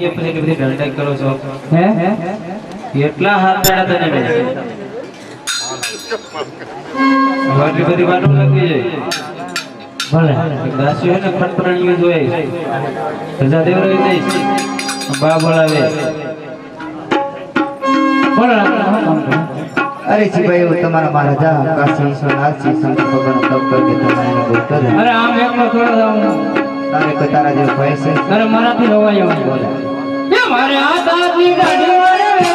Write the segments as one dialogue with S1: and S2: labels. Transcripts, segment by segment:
S1: કેમ ભાઈ ગયા પછી એટલી બધી ઢળઢળ કરો છો?
S2: હે? હે?
S1: કેટલા હાથ પેડા તને મેં આટલી બધી વાતો લાગી જાય.
S2: ભલે.
S1: દાસીઓ ને ખટપરાણીઓ જોઈએ સજા દેવરાવી દઈશ બા બોલાવે.
S2: બોલો કામ?
S3: અરે જીભાઈ તમારા મહારાજા કાશી વિશ્વનાથ સંત ભગવાન તપ કરી તમારે કરે.
S2: અરે આમ એકલો થોડો જાઉં.
S3: તારે કોઈ તારા જેવો ભય છે.
S2: અરે મારાથી રવાય બોલે. મારે આ દાદી દાઢી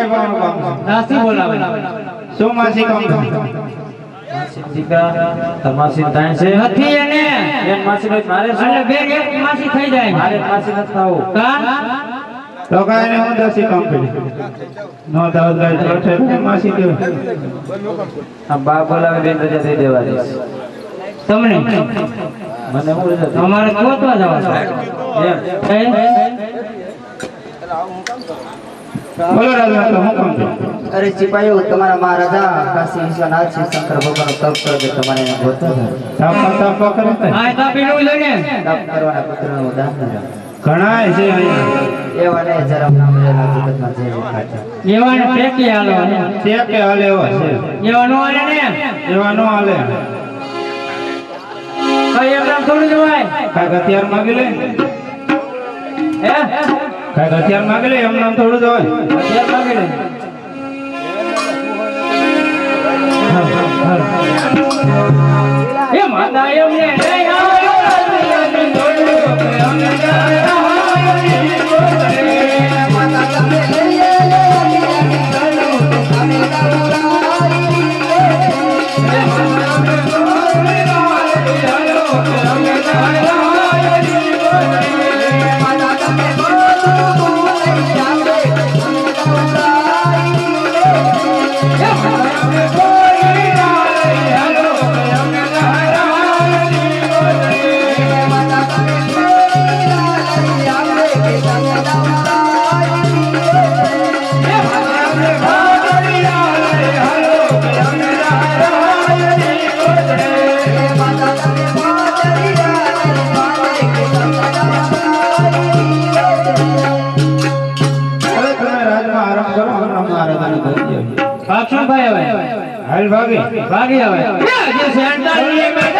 S4: શું ભાઈ કામ છે?
S2: બોલાવે
S4: શું માસી કામ
S1: તમાસી તાણ છે?
S2: હતી એને.
S1: બેન માસી ભાઈ મારે શું?
S2: બેન એક માસી થઈ જાય.
S1: મારે માસી નથી થવું.
S2: કા?
S4: તો કાંઈ હું દસી કામ કરી? નો એટલે માસી કહેવાય.
S1: આ બા બોલાવે બેન રજા દઈ દેવા
S2: તમને?
S1: મને હું રજા
S2: ગોતવા
S1: એમ.
S2: હે?
S4: બોલો રાજા તો હું કામ
S3: અરે સિપાહીઓ તમારા મહારાજા કાશી વિશ્વનાથ શ્રી શંકર ભગવાન તપ કરે તમારે એને ભૂલ કરે
S4: તાપા તાપા કરે ને?
S2: લઈને
S3: તપ કરવાના પુત્રનું દાન કરે
S4: છે
S3: એવાને જરમ નામ લેના જગતમાં જે જે
S2: એવાને ફેંકી આલો
S4: છે કે હાલે એવા છે.
S2: એવાનો આલે ને.
S4: એવા હાલે.
S2: કઈ એમ થોડું જવાય?
S4: કાંઈક હથિયાર માગી લે.
S2: હે?
S4: કાંઈક હથિયાર માગી લે એમને થોડું જ હોય.
S2: હથિયાર માગી લે એ માતા એમને
S4: ભાગી
S2: ભાગી. આવે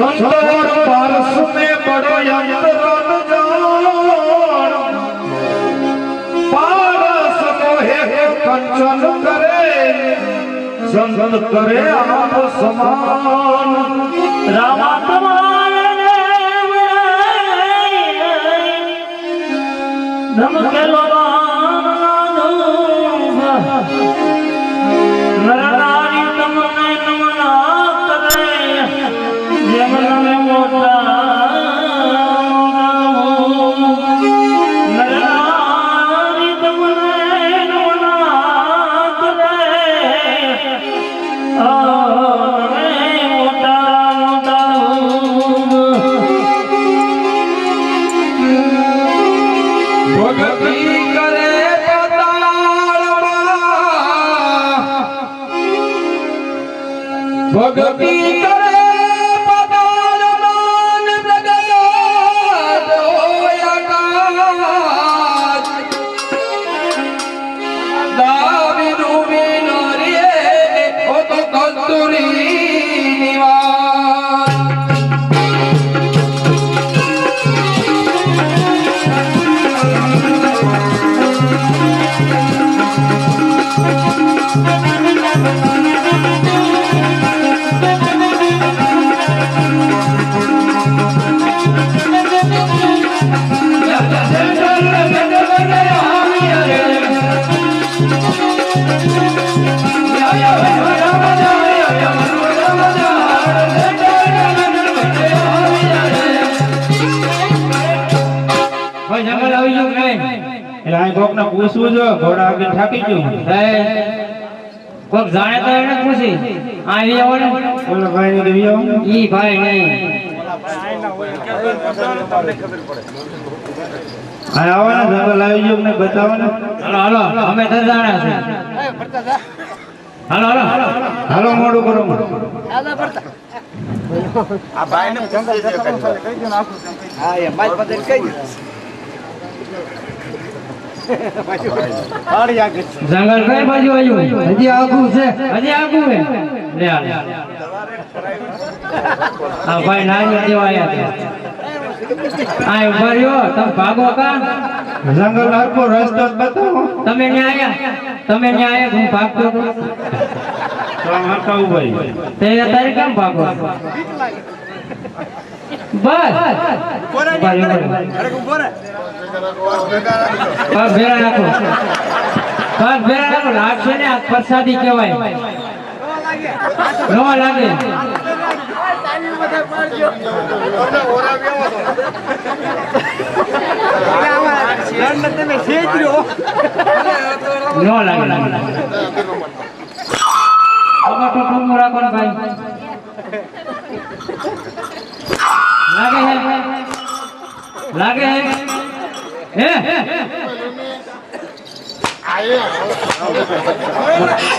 S4: સંતોર પારસ મે બડો યંતરો જાણ પારસ મોહે કંચન કરે સંત કરે આપ સમાન
S5: રામા નમકેલો ધમકેલો
S2: ભક્તિ ભાઈ જંગલ આવી ગયું કે નહીં?
S4: એટલે આ કોકને પૂછવું જો ઘોડા આગળ થાકી ગયું.
S2: કોક જાણે તો એને પૂછી. આવી આવો ને.
S4: ઓલો ભાઈ ને આવો.
S2: ઈ ભાઈ નહીં.
S4: આ આવો ને જંગલ આવી ગયું ને બતાવો ને.
S2: હાલો હાલો અમે તો જાણે છે. હાલો હાલો. હાલો
S4: હાલો મોડું કરો.
S2: જંગલ કઈ બાજુ આવ્યું હજી આગું છે હજી આગું. આ ભાઈ નાની દેવા આવ્યા હતા ઊભા રહ્યો તમે ભાગો કા
S4: જંગલ હરકો રસ્તો બતાવો
S2: તમે ન્યા આયા? તમે ન્યા આયા? હું ભાગતો
S4: તો.
S2: કેમ ભાગો બસ ઊભા રહ્યો, ઊભા રહ્યો. પગ ભેરા નાખો પગ ભેરા નાખો લાગશે ને આ પ્રસાદી કહેવાય નો લાગે નો લાગે તો ટૂંકું રાખો ભાઈ લાગે હે લાગે? હે? હે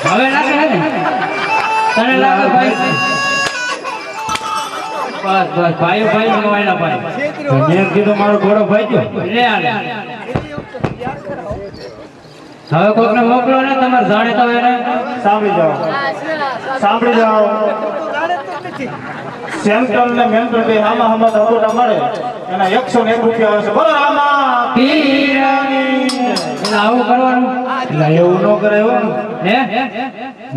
S2: હવે લાગે હે તને લાગે ભાઈ? બસ બસ ભાઈ ભાઈ મગવાયેલા ભાઈ.
S4: મેં કીધું મારો ઘોડો ભાઈ ગયો.
S2: લે આલે હવે કોકને મોકલો ને તમારે જાણે તો એને.
S4: સાંભળી જાઓ. સાંભળી જાઓ. સેન્ટ્રલ ને મેન્ટ્રલ બે હામા હામા ધબોટા મળે એના એકસો ને એક રૂપિયા આવશે બોલો રામા.
S2: આવું કરવાનું.
S4: એટલે એવું ન કરે એવું
S2: હે?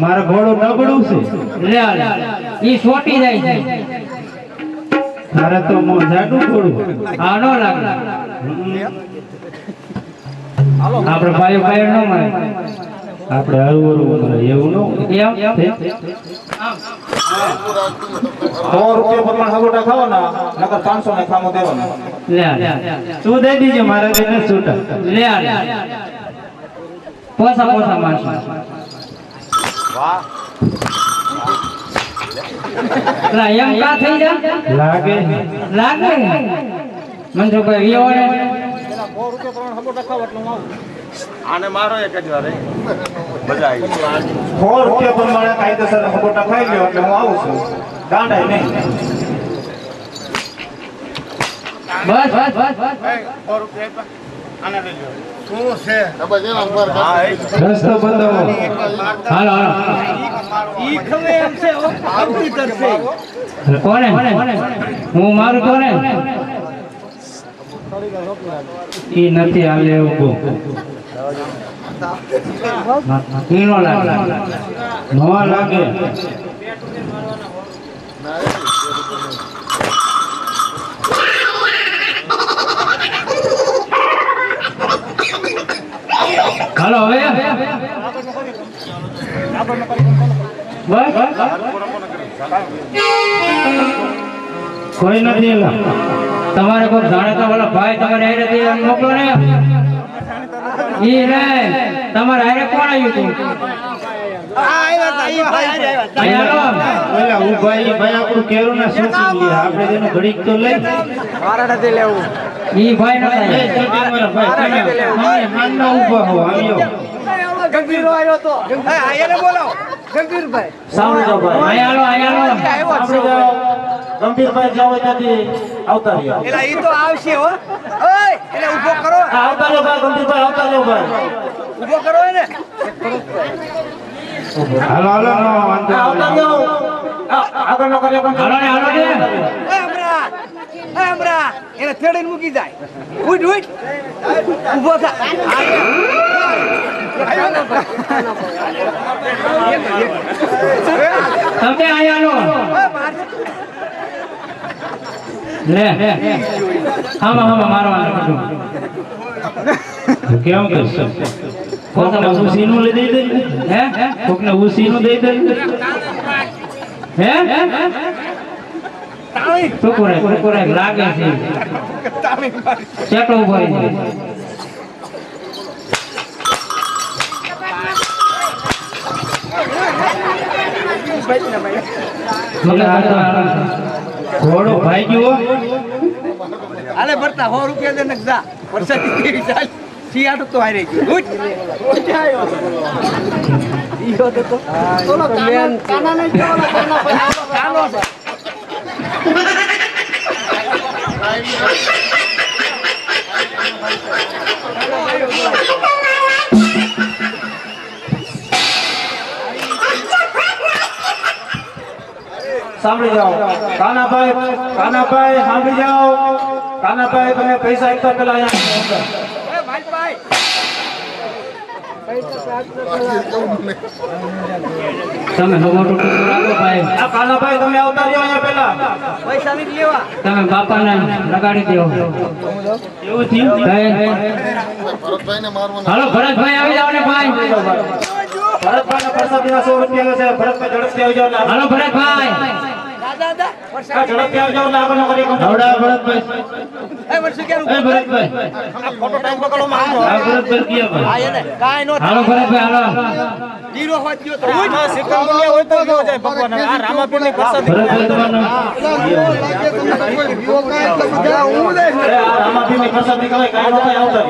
S4: મારું ઘોડું નબળું છે.
S2: લે ઈ સોટી જાય છે.
S4: મારે તો મો જાડું ઘોડું.
S2: આ નો લાગે. આપણે ભાઈ ભાઈ ન મળે
S4: આપણે હળવું હળવું કરે એવું ન
S2: એમ
S4: સો રૂપિયા પ્રમાણ હગોટા ખાવાના નકર પાંચસો ને ખામો દેવાના.
S2: લે આ લે.
S4: શું દઈ દીજો મારે છૂટા.
S2: લે પોસા પોસા માણસો. એમ કા થઈ
S4: લાગે
S2: લાગે ને.
S1: આને મારો એક જ વાર મજા આવી
S4: ફોર રૂપિયા પ્રમાણે કાયદેસર હગોટા ખાઈ લ્યો એટલે હું આવું છું. દાંડાય નહીં.
S2: બસ બસ બસ બસ
S1: ફોર રૂપિયા આને લઈ લો હા એ
S4: રસ્તો બતાવો
S2: હાલો હાલો.
S5: ઈ ખમે એમ છે હો. કમ્પ્યુટર
S2: કોને હું મારું કોને
S4: ઈ નથી આવે એવું
S2: કીણો લાગે.
S4: નવા લાગે.
S2: હાલો હવે.
S4: કોઈ નથી એલા.
S2: તમારે કોઈ જાણતા વાળા ભાઈ તમારે હારે એમ મોકલો ને. ઈ રે તમારે હારે કોણ આવ્યું તું?
S4: તો
S5: તો. ગંભીરભાઈ.
S1: ગંભીરભાઈ જાઓ ત્યાંથી આવતા રહ્યો.
S5: એટલે ઈ તો આવશે હો. ઓય એને ઊભો કરો.
S1: આવતા રહ્યો ભાઈ ગંભીરભાઈ આવતા રહ્યો ભાઈ.
S5: ઊભો કરો એને.
S4: હાલો હાલો નો વાંધો
S1: આવતા. રહ્યો આગળ નો કર્યો પણ
S2: હાલો હાલો ને
S5: એ અમરા એને થેડીને મૂકી જાય. ઉઠ ઉઠ. ઊભો થા.
S2: તમે અહીંયા આવો. લે હામાં હામાં મારવાનું
S4: કેમ કરશો કોકને ઉસીનું લઈ દઈ દઈ
S2: હે?
S4: કોકને ઉસીનું દઈ દઈ
S2: હે? ટુકુરે ટુકુરે લાગે છે. ચેટો ઊભો રહી છે. મગજ તો આરામ છે.
S4: ઘોડો ભાઈ ગયો.
S5: આલે ભરતા 100 રૂપિયા દે જા. વરસાદી કેવી ચાલ. શિયાળો તો હારે ગયો. ઉઠ. ઈયો તો તો ઓલો કાનો કાના નહીં જોવાનો કાનો કાનો છે.
S1: સાંભળી જાઓ. કાનાભાઈ કાનાભાઈ સાંભળી જાઓ. કાનાભાઈ તમે પૈસા એકતા પેલા અહીંયા
S2: તમે
S1: કાનાભાઈ તમે આવતા રહ્યો અહીંયા પેલા
S5: પૈસા લેવા.
S2: તમે બાપાને લગાડી દો.
S4: એવું થયું?
S2: ભાઈ. હાલો ભરતભાઈ આવી જાવ ને ભાઈ.
S1: ભરતભાઈ સો રૂપિયા છે ભરતભાઈ ઝડપથી આવી જાવ
S2: હાલો ભરતભાઈ.
S5: દાદા
S1: ની
S4: આ
S5: નીકળે કાઈ
S1: પ્રસાદી. પ્રસાદી આવતા